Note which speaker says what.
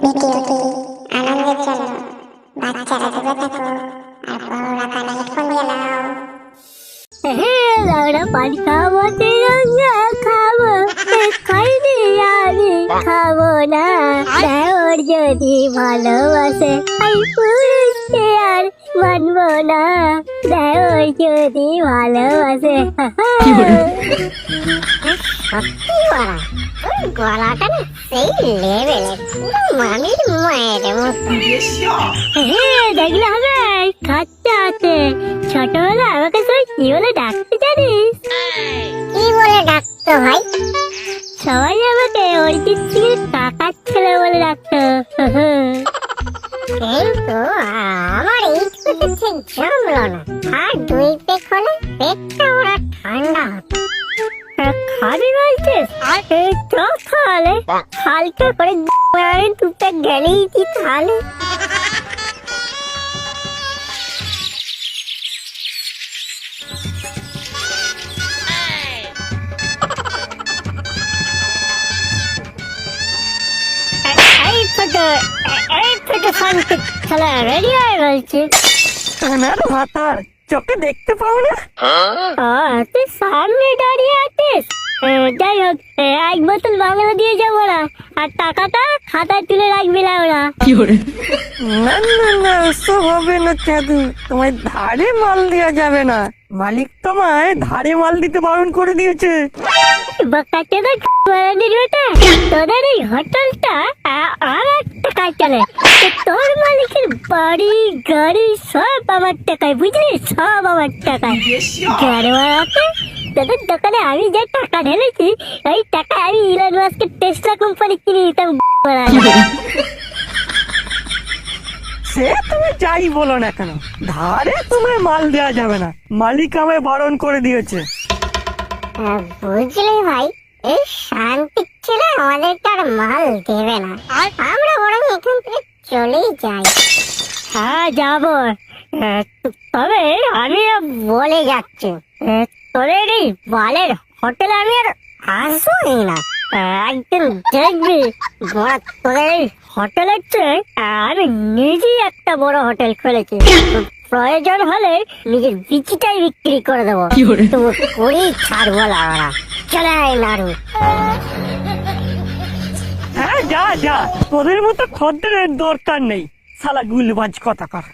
Speaker 1: ভিডিওটি আনন্দের জন্য। বাচ্চারা দূরে থাকো আর বড়রা কানে হেডফোন দিয়ে নাও।
Speaker 2: লাউড়া পান খাব। তিরঙ্গা খাব খাইনি আমি খাব না। দেওর যদি ভালোবাসে আমি পুরুষকে আর মানবো না। দেওর যদি ভালোবাসে
Speaker 1: গলাটা না সেই মায়ের মতো
Speaker 2: হ্যাঁ দেখলে হবে খাচ্চা আছে ছোটবেলা আমাকে সবাই কি বলে ডাকতে জানিস
Speaker 1: কি বলে ডাকতো ভাই
Speaker 2: সবাই আমাকে অরিজিৎ সিং এর ছেলে বলে ডাকতো
Speaker 1: কিন্তু আমার এইটুকুতে ঠিক না আর দুই পেক পেটটা
Speaker 2: এই তাহলে হালকা করে দুটো গেলেই কি তাহলে? হয়ে
Speaker 3: চোখে দেখতে পাও না?
Speaker 2: তুই সামনে দাঁড়িয়ে যাই হোক এক বোতল বাংলা দিয়ে যাব না আর টাকাটা খাতায় তুলে রাখবি না ওরা।
Speaker 3: না না না ওসব হবে না চাঁদু তোমায় ধারে মাল দেওয়া যাবে না। মালিক তোমায় ধারে মাল দিতে বারণ করে দিয়েছে।
Speaker 2: বাচ্চাদের বাড়ানির বেটা? তোদের এই হোটেলটা আমার টাকায় চলে। তো তোর মালিকের বাড়ি গাড়ি সব আমার টাকায় বুঝলি? সব আমার টাকায়। তোদের দোকানে আমি যে টাকা ঢেলেছি ওই টাকা আমি ইলন মাস্কের টেসলা কোম্পানি কিনে দিতাম
Speaker 3: সে তুমি যাই বলো না কেন ধারে তোমায় মাল দেওয়া যাবে না মালিক আমায় বারণ করে দিয়েছে।
Speaker 1: বুঝলি ভাই এই শান্তির ছেলে আমাদেরকে আর মাল দেবে না। আর? আমরা বরং এখান থেকে চলেই যাই।
Speaker 2: হ্যাঁ যাব। তবে আমি বলে যাচ্ছি। তোদের এই বালের হোটেলে আমি আর আসবোই না। একদিন দেখবি বড় তোদের এই হোটেলের চেয়ে আমি নিজেই একটা বড় হোটেল খুলেছি। প্রয়োজন হলে নিজের বিচিটাই বিক্রি করে দেবো। তবু করি ছাড়বো না ওরা। চলে আয় নাড়ু
Speaker 3: হ্যাঁ যা যা। তোদের মতো খদ্দের দরকার নেই। সালা গুলবাজ কথা কর।